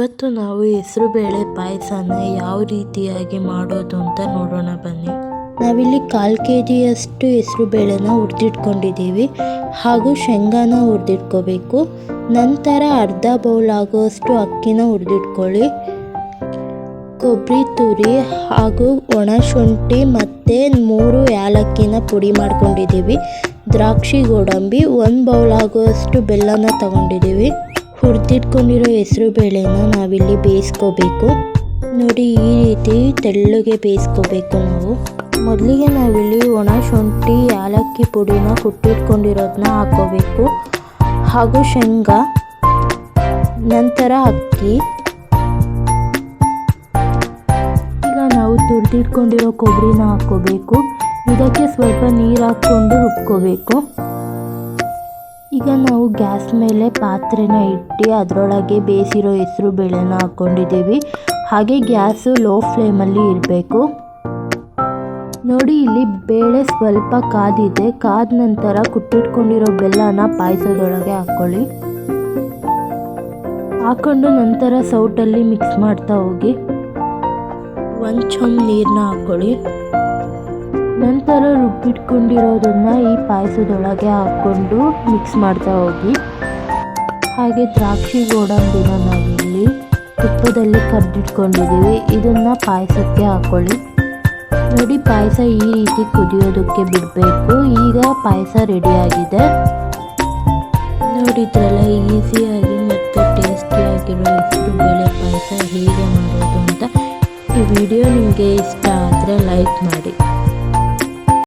ಇವತ್ತು ನಾವು ಹೆಸರುಬೇಳೆ ಪಾಯಸನ ಯಾವ ರೀತಿಯಾಗಿ ಮಾಡೋದು ಅಂತ ನೋಡೋಣ ಬನ್ನಿ. ನಾವಿಲ್ಲಿ ಕಾಲು ಕೆ ಜಿಯಷ್ಟು ಹೆಸರುಬೇಳೆನ ಹುರಿದಿಟ್ಕೊಂಡಿದ್ದೀವಿ. ಹಾಗೂ ಶೇಂಗಾನ ಹುರಿದಿಟ್ಕೋಬೇಕು. ನಂತರ ಅರ್ಧ ಬೌಲ್ ಆಗುವಷ್ಟು ಅಕ್ಕಿನ ಹುರಿದಿಟ್ಕೊಳ್ಳಿ. ಕೊಬ್ಬರಿ ತುರಿ ಹಾಗೂ ಒಣ ಶುಂಠಿ ಮತ್ತು ಮೂರು ಏಲಕ್ಕಿನ ಪುಡಿ ಮಾಡ್ಕೊಂಡಿದ್ದೀವಿ. ದ್ರಾಕ್ಷಿ ಗೋಡಂಬಿ ಒಂದು ಬೌಲ್ ಆಗುವಷ್ಟು ಬೆಲ್ಲನ ತಗೊಂಡಿದ್ದೀವಿ. ಹುರಿದಿಟ್ಕೊಂಡಿರೋ ಹೆಸರು ಬೇಳೆನ ನಾವಿಲ್ಲಿ ಬೇಯಿಸ್ಕೋಬೇಕು. ನೋಡಿ, ಈ ರೀತಿ ತೆಳ್ಳಗೆ ಬೇಯಿಸ್ಕೋಬೇಕು ನಾವು. ಮೊದಲಿಗೆ ನಾವಿಲ್ಲಿ ಒಣ ಶುಂಠಿ ಏಲಕ್ಕಿ ಪುಡಿನ ಕುಟ್ಟಿಟ್ಕೊಂಡಿರೋದನ್ನ ಹಾಕೋಬೇಕು ಹಾಗೂ ಶೇಂಗಾ, ನಂತರ ಅಕ್ಕಿ. ಈಗ ನಾವು ತುರಿದಿಟ್ಕೊಂಡಿರೋ ಕೊಬ್ಬರಿನ ಹಾಕ್ಕೋಬೇಕು. ಇದಕ್ಕೆ ಸ್ವಲ್ಪ ನೀರು ಹಾಕ್ಕೊಂಡು ರುಬ್ಕೋಬೇಕು. ಈಗ ನಾವು ಗ್ಯಾಸ್ ಮೇಲೆ ಪಾತ್ರೆನ ಇಟ್ಟು ಅದರೊಳಗೆ ಬೇಯಿಸಿರೋ ಹೆಸರು ಬೇಳೆನ ಹಾಕ್ಕೊಂಡಿದ್ದೀವಿ. ಹಾಗೆ ಗ್ಯಾಸು ಲೋ ಫ್ಲೇಮಲ್ಲಿ ಇರಬೇಕು. ನೋಡಿ, ಇಲ್ಲಿ ಬೇಳೆ ಸ್ವಲ್ಪ ಕಾದಿದೆ. ಕಾದ ನಂತರ ಕುಟ್ಟಿಟ್ಕೊಂಡಿರೋ ಬೆಲ್ಲನ ಪಾಯಸದೊಳಗೆ ಹಾಕ್ಕೊಳ್ಳಿ ಹಾಕೊಂಡು ನಂತರ ಸೌಟಲ್ಲಿ ಮಿಕ್ಸ್ ಮಾಡ್ತಾ ಹೋಗಿ ಒಂದು ಚಮ್ ನೀರನ್ನ ಹಾಕ್ಕೊಳ್ಳಿ ನಂತರ ರುಬ್ಬಿಟ್ಕೊಂಡಿರೋದನ್ನ ಈ ಪಾಯಸದೊಳಗೆ ಹಾಕ್ಕೊಂಡು ಮಿಕ್ಸ್ ಮಾಡ್ತಾ ಹೋಗಿ. ಹಾಗೆ ದ್ರಾಕ್ಷಿ ಗೋಡಂಬಿನ ನಾವಿಲ್ಲಿ ತುಪ್ಪದಲ್ಲಿ ಕರ್ದಿಟ್ಕೊಂಡಿದ್ದೀವಿ. ಇದನ್ನು ಪಾಯಸಕ್ಕೆ ಹಾಕ್ಕೊಳ್ಳಿ ನೋಡಿ, ಪಾಯಸ ಈ ರೀತಿ ಕುದಿಯೋದಕ್ಕೆ ಬಿಡಬೇಕು. ಈಗ ಪಾಯಸ ರೆಡಿಯಾಗಿದೆ. ನೋಡಿದ್ರಲ್ಲ ಈಸಿಯಾಗಿ ಮತ್ತು ಟೇಸ್ಟಿಯಾಗಿರೋ ಹೆಸರು ಬೇಳೆ ಪಾಯಸ ಹೇಗೆ ಮಾಡೋದು ಅಂತ ಈ ವಿಡಿಯೋ ನಿಮಗೆ ಇಷ್ಟ ಆದರೆ ಲೈಕ್ ಮಾಡಿ.